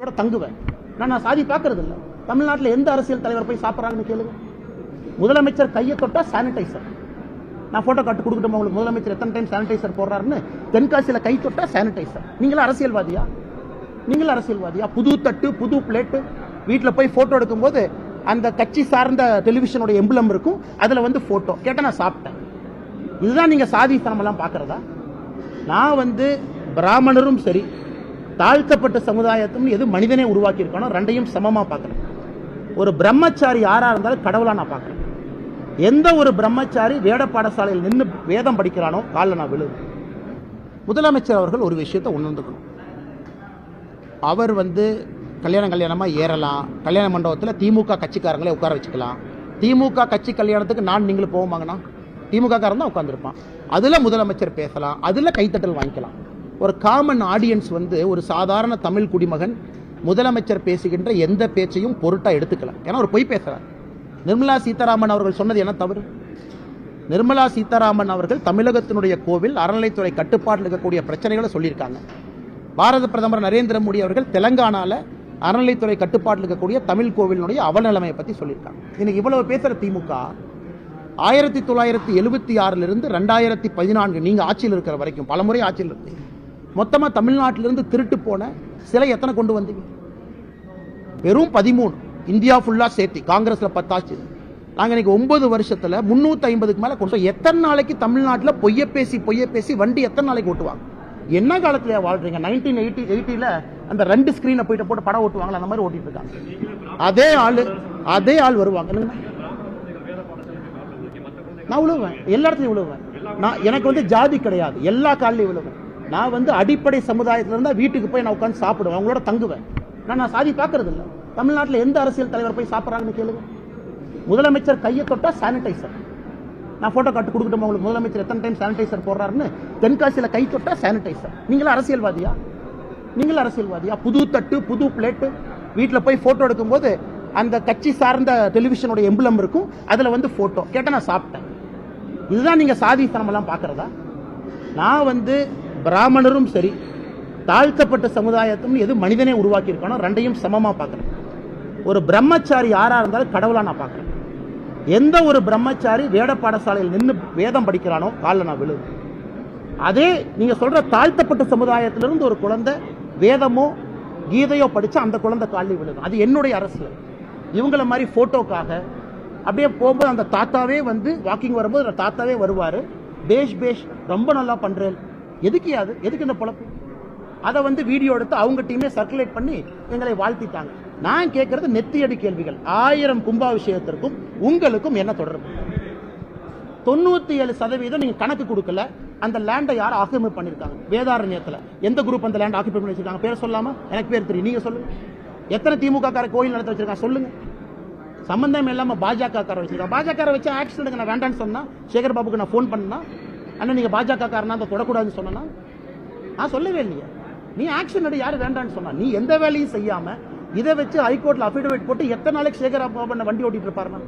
கூட தங்குவேன். நான் நான் சாதி பார்க்கறது இல்லை தமிழ்நாட்டில் எந்த அரசியல் தலைவர் போய் சாப்பிட்றாங்கன்னு கேளுங்க. முதலமைச்சர் கையை தொட்டா சானிடைசர் நான் போட்டோ காட்டு கொடுக்கட்டும் உங்களுக்கு? முதலமைச்சர் எத்தனை டைம் சானிடைசர் போடுறாருன்னு? தென்காசியில் கை தொட்டா சானிடைசர் நீங்களும் அரசியல்வாதியா? நீங்களும் அரசியல்வாதியா? புது தட்டு புது பிளேட்டு வீட்டில் போய் ஃபோட்டோ எடுக்கும்போது அந்த கட்சி சார்ந்த டெலிவிஷனோட எம்பளம் இருக்கும். அதில் வந்து ஃபோட்டோ கேட்டால் நான் சாப்பிட்டேன். இதுதான் நீங்கள் சாதி சாதித்தனமெல்லாம் பார்க்குறதா? நான் வந்து பிராமணரும் சரி தாழ்த்தப்பட்ட சமுதாயத்தும் எது மனிதனே உருவாக்கியிருக்கானோ ரெண்டையும் சமமா பார்க்குறேன் ஒரு பிரம்மச்சாரி யாராக இருந்தாலும் கடவுளாக நான் பார்க்கறேன். எந்த ஒரு பிரம்மச்சாரி வேட பாடசாலையில் நின்று வேதம் படிக்கிறானோ காலில் நான் விழுவேன். முதலமைச்சர் அவர்கள் ஒரு விஷயத்தை உணர்ந்துக்கணும். அவர் வந்து கல்யாணம் கல்யாணமாக ஏறலாம். கல்யாண மண்டபத்தில் திமுக கட்சிக்காரங்களே உட்கார வச்சுக்கலாம். திமுக கட்சி கல்யாணத்துக்கு நான் நீங்களும் போவோமாங்கண்ணா? திமுக காரன் தான் உட்காந்துருப்பான் அதில் முதலமைச்சர் பேசலாம். அதில் கைத்தட்டல் வாங்கிக்கலாம். ஒரு காமன் ஆடியன்ஸ் வந்து ஒரு சாதாரண தமிழ் குடிமகன் முதலமைச்சர் பேசுகின்ற எந்த பேச்சையும் பொருட்டாக எடுத்துக்கலாம் ஏன்னா ஒரு பொய் பேசுகிறார் நிர்மலா சீதாராமன் அவர்கள் சொன்னது என்ன தவறு? நிர்மலா சீதாராமன் அவர்கள் தமிழகத்தினுடைய கோவில் அறநிலைத்துறை கட்டுப்பாட்டில் இருக்கக்கூடிய பிரச்சனைகளை சொல்லியிருக்காங்க. பாரத பிரதமர் நரேந்திர மோடி அவர்கள் தெலங்கானாவில் அறநிலைத்துறை கட்டுப்பாட்டில் இருக்கக்கூடிய தமிழ் கோவிலினுடைய அவநிலைமையை பற்றி சொல்லியிருக்காங்க. இன்னைக்கு இவ்வளவு பேசுகிற திமுக ஆயிரத்தி தொள்ளாயிரத்தி எழுபத்தி ஆறிலிருந்து ரெண்டாயிரத்தி பதினான்கு நீங்கள் ஆட்சியில் இருக்கிற வரைக்கும் பலமுறை ஆட்சியில் இருக்கீங்க மொத்தமாக தமிழ்நாட்டிலிருந்து திருட்டு போன சிலை எத்தனை கொண்டு வந்தீங்க? வெறும் பதிமூணு. இந்தியா ஃபுல்லாக சேர்த்து. காங்கிரஸில் பத்தாச்சு. நாங்கள் இன்னைக்கு ஒன்பது வருஷத்தில் முந்நூற்றி ஐம்பதுக்கு மேலே கொண்டு எத்தனை நாளைக்கு தமிழ்நாட்டில் பொய்ய பேசி பொய்ய பேசி வண்டி எத்தனை நாளைக்கு ஓட்டுவாங்க? என்ன காலத்தில் வாழ்றீங்க? நைன்டீன் எயிட்டி எயிட்டியில் அந்த ரெண்டு ஸ்க்ரீனை போயிட்டு போட்டு படம் ஓட்டுவாங்களா? அந்த மாதிரி ஓட்டிட்டு இருக்காங்க. அதே ஆள் அதே ஆள் வருவாங்க. நான் விழுவேன் எல்லா இடத்துலையும் விழுவேன் நான் எனக்கு வந்து ஜாதி கிடையாது. எல்லா காலிலையும் விழுவேன் நான் வந்து அடிப்படை சமுதாயத்தில் இருந்தால் வீட்டுக்கு போய் நான் உட்காந்து சாப்பிடுவேன். அவங்களோட தங்குவேன். நான் நான் சாதி பார்க்கறது இல்லை தமிழ்நாட்டில் எந்த அரசியல் தலைவர் போய் சாப்பிட்றாங்கன்னு கேளுங்க. முதலமைச்சர் கையை தொட்டால் சானிடைசர் நான் ஃபோட்டோ காட்டு கொடுக்கட்டும் உங்களுக்கு? முதலமைச்சர் எத்தனை டைம் சானிடைசர் போடுறாருன்னு? தென்காசியில் கை தொட்டால் சானிடைசர் நீங்களும் அரசியல்வாதியா? நீங்களும் அரசியல்வாதியா? புது தட்டு புது பிளேட்டு வீட்டில் போய் ஃபோட்டோ எடுக்கும்போது அந்த கட்சி சார்ந்த டெலிவிஷனோட எம்பளம் இருக்கும். அதில் வந்து ஃபோட்டோ கேட்டால் நான் சாப்பிட்டேன். இதுதான் நீங்கள் சாதித்தனமெல்லாம் பார்க்குறதா? நான் வந்து பிராமணரும் சரி தாழ்த்தப்பட்ட சமுதாயத்தும் எது மனிதனே உருவாக்கியிருக்கானோ ரெண்டையும் சமமாக பார்க்குறேன் ஒரு பிரம்மச்சாரி யாராக இருந்தாலும் கடவுளாக நான் பார்க்குறேன். எந்த ஒரு பிரம்மச்சாரி வேட பாடசாலையில் நின்று வேதம் படிக்கிறானோ காலில் நான் விழுது அதே நீங்கள் சொல்கிற தாழ்த்தப்பட்ட சமுதாயத்திலிருந்து ஒரு குழந்தை வேதமோ கீதையோ படித்து அந்த குழந்தை காலில் விழுது அது என்னுடைய அரசியல். இவங்கள மாதிரி ஃபோட்டோக்காக அப்படியே போகும்போது அந்த தாத்தாவே வந்து வாக்கிங் வரும்போது தாத்தாவே வருவார். பேஷ் பேஷ் ரொம்ப நல்லா பண்ணுறேன் எதுக்கு அது? எதுக்கு இந்த பொழப்பு? அதை வந்து வீடியோ எடுத்து அவங்க டீமே சர்க்குலேட் பண்ணி எங்களை வாழ்த்திட்டாங்க. நான் கேட்கறது நெத்தியடி கேள்விகள். ஆயிரம் கும்பாபிஷேகத்திற்கும் உங்களுக்கும் என்ன தொடர்பு? தொண்ணூத்தி ஏழு சதவீதம் நீங்க கணக்கு கொடுக்கல. அந்த லேண்டை யார் ஆக்கிரமிப்பு பண்ணிருக்காங்க வேதாரண்யத்தில். எந்த குரூப் அந்த லேண்ட் ஆக்கிரமிப்பு பண்ணி வச்சிருக்காங்க? பேர் சொல்லாம? எனக்கு பேர் தெரியும். நீங்க சொல்லுங்க. எத்தனை திமுக கார கோயில் நடத்த வச்சிருக்காங்க? சொல்லுங்க. சம்பந்தம் இல்லாம பாஜக கார வச்சிருக்காங்க. பாஜக வச்சு ஆக்ஷன் நான் வேண்டாம்னு சொன்னா சேகர் பாபுக்கு நான் ஃபோன் பண்ணா அண்ணன் நீங்க பாஜக காரனா அந்த தொடக்கூடாதுன்னு சொன்னா நான் சொல்லவே இல்லையே. நீ ஆக்ஷன் எடு யாரு வேண்டாம்னு சொன்னா நீ எந்த வேலையும் செய்யாம இதை வச்சு ஹைகோர்ட்ல அஃபிடவிட் போட்டு எத்தனை நாளைக்கு சேகர் பாபு வண்டி ஓட்டிட்டு இருப்பாருன்னா